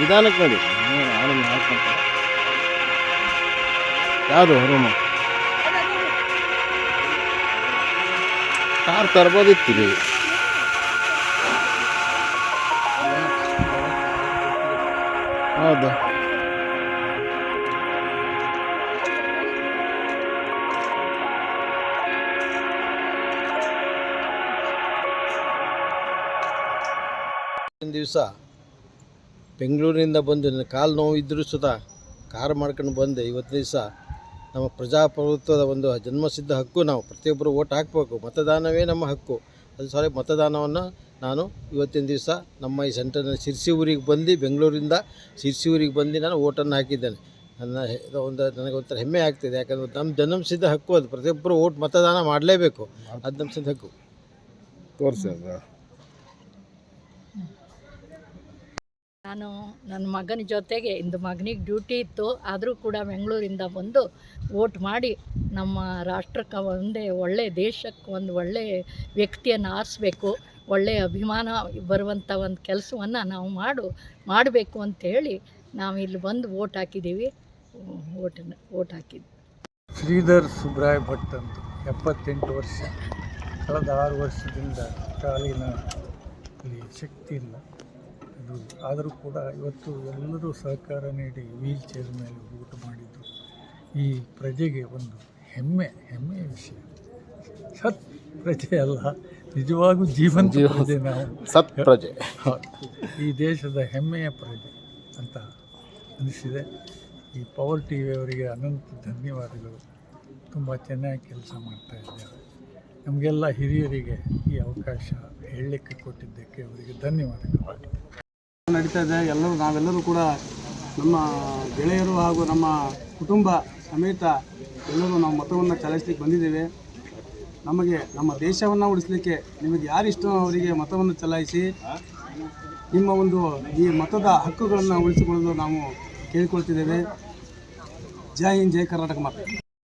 ನಿಧಾನಕ್ಕೆ ನೋಡಿ. ಯಾವುದು ರೂಮು ಕಾರ್ ತರ್ಬೋದಿತ್ತು ನೀವು ಹೌದು ದಿವಸ ಬೆಂಗಳೂರಿನಿಂದ ಬಂದು ನನ್ನ ಕಾಲು ನೋವು ಇದ್ದರೂ ಸುತ ಕಾರ್ ಮಾಡ್ಕೊಂಡು ಬಂದೆ ಇವತ್ತು ದಿವಸ. ನಮ್ಮ ಪ್ರಜಾಪ್ರಭುತ್ವದ ಒಂದು ಜನ್ಮಸಿದ್ಧ ಹಕ್ಕು ನಾವು ಪ್ರತಿಯೊಬ್ಬರು ಓಟ್ ಹಾಕಬೇಕು. ಮತದಾನವೇ ನಮ್ಮ ಹಕ್ಕು. ಅದು ಸಾರಿ ಮತದಾನವನ್ನು ನಾನು ಇವತ್ತಿನ ದಿವಸ ನಮ್ಮ ಈ ಸೆಂಟರ್ನ ಶಿರ್ಸಿ ಊರಿಗೆ ಬಂದು, ಬೆಂಗಳೂರಿಂದ ಶಿರ್ಸಿ ಊರಿಗೆ ಬಂದು ನಾನು ಓಟನ್ನು ಹಾಕಿದ್ದೇನೆ. ನನ್ನ ಒಂದು ನನಗೆ ಒಂಥರ ಹೆಮ್ಮೆ ಆಗ್ತಿದೆ. ಯಾಕಂದರೆ ನಮ್ಮ ಜನ್ಮಸಿದ್ಧ ಹಕ್ಕು ಅದು. ಪ್ರತಿಯೊಬ್ಬರು ಓಟ್ ಮತದಾನ ಮಾಡಲೇಬೇಕು. ಅದು ನಮ್ಮ ಸಿದ್ಧ ಹಕ್ಕು. ತೋರಿಸಿ ನಾನು ನನ್ನ ಮಗನ ಜೊತೆಗೆ ಇಂದು ಮಗನಿಗೆ ಡ್ಯೂಟಿ ಇತ್ತು. ಆದರೂ ಕೂಡ ಬೆಂಗಳೂರಿಂದ ಬಂದು ವೋಟ್ ಮಾಡಿ ನಮ್ಮ ರಾಷ್ಟ್ರಕ್ಕೆ ಒಂದೇ ಒಳ್ಳೆ ದೇಶಕ್ಕೆ ಒಂದು ಒಳ್ಳೆ ವ್ಯಕ್ತಿಯನ್ನು ಆರಿಸ್ಬೇಕು ಒಳ್ಳೆಯ ಅಭಿಮಾನ ಬರುವಂಥ ಒಂದು ಕೆಲಸವನ್ನು ನಾವು ಮಾಡು, ಮಾಡಬೇಕು ಅಂತೇಳಿ ನಾವು ಇಲ್ಲಿ ಬಂದು ವೋಟ್ ಹಾಕಿದ್ದೀವಿ. ವೋಟನ್ನು ವೋಟ್ ಹಾಕಿದ್ವಿ ಶ್ರೀಧರ್ ಸುಬ್ರಾಯ್ ಭಟ್ ಅಂತ ಎಪ್ಪತ್ತೆಂಟು ವರ್ಷ, ಕಳೆದ ಆರು ವರ್ಷದಿಂದ ಕಾಲಿನ ಶಕ್ತಿ ಇಲ್ಲ. ಆದರೂ ಕೂಡ ಇವತ್ತು ಎಲ್ಲರೂ ಸಹಕಾರ ನೀಡಿ ವೀಲ್ ಚೇರ್ ಮೇಲೆ ಊಟ ಮಾಡಿದ್ದು ಈ ಪ್ರಜೆಗೆ ಒಂದು ಹೆಮ್ಮೆ ಹೆಮ್ಮೆಯ ವಿಷಯ. ಸತ್ ಪ್ರಜೆ ಅಲ್ಲ ನಿಜವಾಗೂ ಜೀವಂತ ಪ್ರಜೆ ನಾವು. ಸತ್ ಪ್ರಜೆ. ಈ ದೇಶದ ಹೆಮ್ಮೆಯ ಪ್ರಜೆ ಅಂತ ಅನಿಸಿದೆ. ಈ ಪವರ್ ಟಿ ವಿಯವರಿಗೆ ಅನಂತ ಧನ್ಯವಾದಗಳು. ತುಂಬ ಚೆನ್ನಾಗಿ ಕೆಲಸ ಮಾಡ್ತಾ ಇದ್ದಾರೆ. ನಮಗೆಲ್ಲ ಹಿರಿಯರಿಗೆ ಈ ಅವಕಾಶ ಹೇಳಲಿಕ್ಕೆ ಕೊಟ್ಟಿದ್ದಕ್ಕೆ ಅವರಿಗೆ ಧನ್ಯವಾದಗಳು. ನಡೀತಾ ಇದೆ. ಎಲ್ಲರೂ ನಾವೆಲ್ಲರೂ ಕೂಡ ನಮ್ಮ ಗೆಳೆಯರು ಹಾಗೂ ನಮ್ಮ ಕುಟುಂಬ ಸಮೇತ ಎಲ್ಲರೂ ನಾವು ಮತವನ್ನು ಚಲಾಯಿಸ್ಲಿಕ್ಕೆ ಬಂದಿದ್ದೇವೆ. ನಮಗೆ ನಮ್ಮ ದೇಶವನ್ನು ಉಳಿಸಲಿಕ್ಕೆ ನಿಮಗೆ ಯಾರು ಇಷ್ಟ ಅವರಿಗೆ ಮತವನ್ನು ಚಲಾಯಿಸಿ, ನಿಮ್ಮ ಒಂದು ಈ ಮತದ ಹಕ್ಕುಗಳನ್ನು ಉಳಿಸಿಕೊಳ್ಳಲು ನಾವು ಕೇಳಿಕೊಳ್ತಿದ್ದೇವೆ. ಜೈ ಹಿಂದ್, ಜೈ ಕರ್ನಾಟಕ ಮಾತೆ.